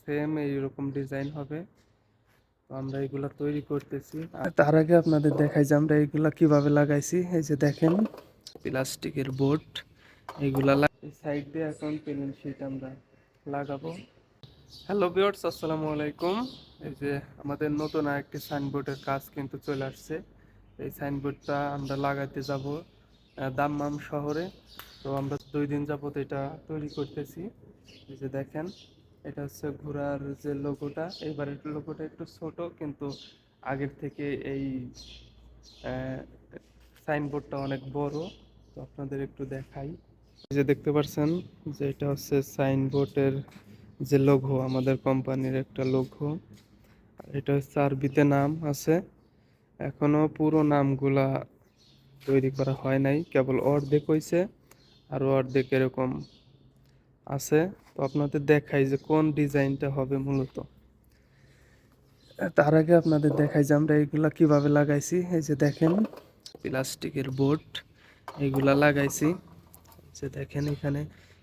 Same এইরকম design হবে। তো আমরা এগুলা তৈরি করতেছি। আর তার আগে আপনাদের দেখাই যে আমরা এগুলা কীভাবে লাগাইছি। এই যে দেখেন প্লাস্টিকের বোর্ড এগুলা সাইড দিয়ে এখন পেলিং শিট আমরা লাগাবো। হ্যালো ভিউয়ার্স আসসালামু আলাইকুম। এই যে আমাদের নতুন আরেকটি সাইনবোর্ডের কাজ কিন্তু চলে আসছে। এই সাইনবোর্ডটা আমরা লাগাইতে যাব দাম্মাম শহরে। তো আমরা দুই দিন যাবত এটা তৈরি করতেছি। এই যে দেখেন এটা হচ্ছে ঘোড়ার যে লোগোটা এবারের লোগোটা একটু ছোট, কিন্তু আগের থেকে এই সাইনবোর্ডটা অনেক বড়, তো আপনাদের একটু দেখাই। এই যে দেখতে পাচ্ছেন যে এটা হচ্ছে সাইনবোর্ডের যে লোগো আমাদের কোম্পানির একটা লোগো এটা হচ্ছে আরবিতে নাম আছে। এখনও পুরো নামগুলা তৈরি করা হয় নাই, কেবল অর্ধেক হইছে, আরও অর্ধেক এরকম আছে। তো আপনাদের দেখাই যে কোন ডিজাইনটা হবে মূলত। তার আগে আপনাদের দেখাই যে আমরা এগুলা কীভাবে লাগাইছি। এই যে দেখেন, প্লাস্টিকের বোর্ড, এগুলা লাগাইছি। যে দেখেন এখানে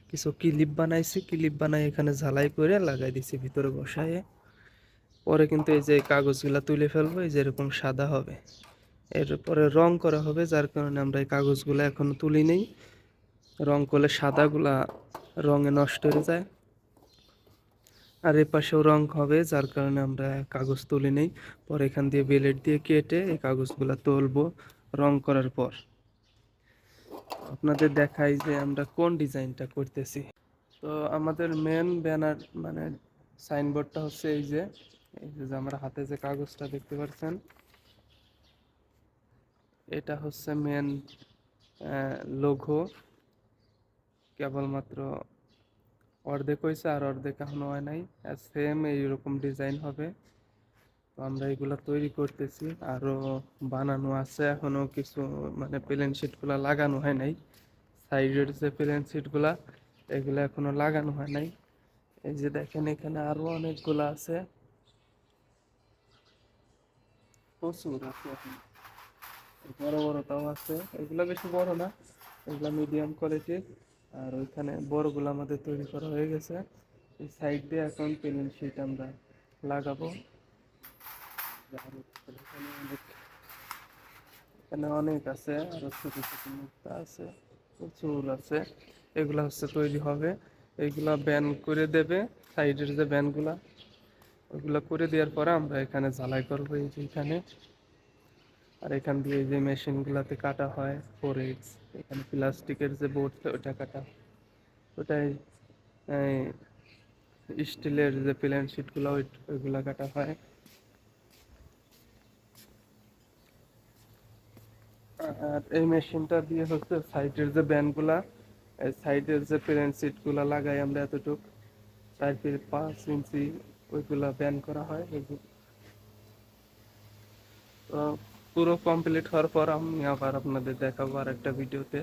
কিছু ক্লিপ বানাইছি, ক্লিপ বানাই এখানে ঝালাই করে লাগাই দিছি ভিতরে বসায়। পরে কিন্তু এই যে কাগজগুলা তুলে ফেলব, এই যে এরকম সাদা হবে। এরপরে রং করা হবে, যার কারণে আমরা এই কাগজগুলো এখনও তুলি নেই। রং করলে সাদাগুলা রঙে নষ্ট হয়ে যায়। আর এ পাশেও রং হবে, যার কারণে আমরা কাগজ তুলি নেই। পরে এখান দিয়ে বেলেট দিয়ে কেটে এই কাগজগুলো তুলবো রং করার পর। আপনাদের দেখাই যে আমরা কোন ডিজাইনটা করতেছি। তো আমাদের মেন ব্যানার মানে সাইনবোর্ডটা হচ্ছে এই যে এই যে আমরা হাতে যে কাগজটা দেখতে পাচ্ছেন। এটা হচ্ছে মেন লঘু কেবলমাত্র অর্ধেক হয়েছে আর অর্ধেক এখনও হয় নাই। সেম এইরকম ডিজাইন হবে। তো আমরা এগুলা তৈরি করতেছি। আরও বানানো আছে এখনও কিছু মানে প্লেন শিটগুলা লাগানো হয় নাই। সাইডের যে প্লেন শিটগুলা এগুলো এখনও লাগানো হয় নাই। এই যে দেখেন এখানে আরও অনেকগুলা আছে। প্রচুর আছে বড় বড়টাও আছে। এগুলো বেশি বড় না। এগুলো মিডিয়াম কোয়ালিটির আর ওইখানে বড়গুলো আমাদের তৈরি করা হয়ে গেছে। এই সাইড দিয়ে এখন পেলিং শিট আমরা লাগাবো। এখানে অনেক আছে, আরও ছোটো ছোটো মুক্তা আছে, প্রচুর আছে। এগুলা হচ্ছে তৈরি হবে। এইগুলা ব্যান করে দেবে সাইডের যে ব্যানগুলা ওইগুলা করে দেওয়ার পরে আমরা এখানে ঝালাই করব এই যে এখানে। আর এখান দিয়ে যে মেশিনগুলোতে কাটা হয় ফোর এক্স এখানে প্লাস্টিকের যে বোর্ড ওটা কাটা ওটাই স্টিলের যে প্লেন শিটগুলো ওইগুলো কাটা হয়। আর এই মেশিনটা দিয়ে হচ্ছে সাইডের যে ব্যান্ডগুলা, এই সাইডের যে প্লেন শিটগুলা লাগাই আমরা এতটুক। চার পাঁচ ইঞ্চি ওইগুলা ব্যান করা হয়। তো পুরো কমপ্লিট হওয়ার পর আমি আবার আপনাদের দেখাবো আর একটা ভিডিওতে।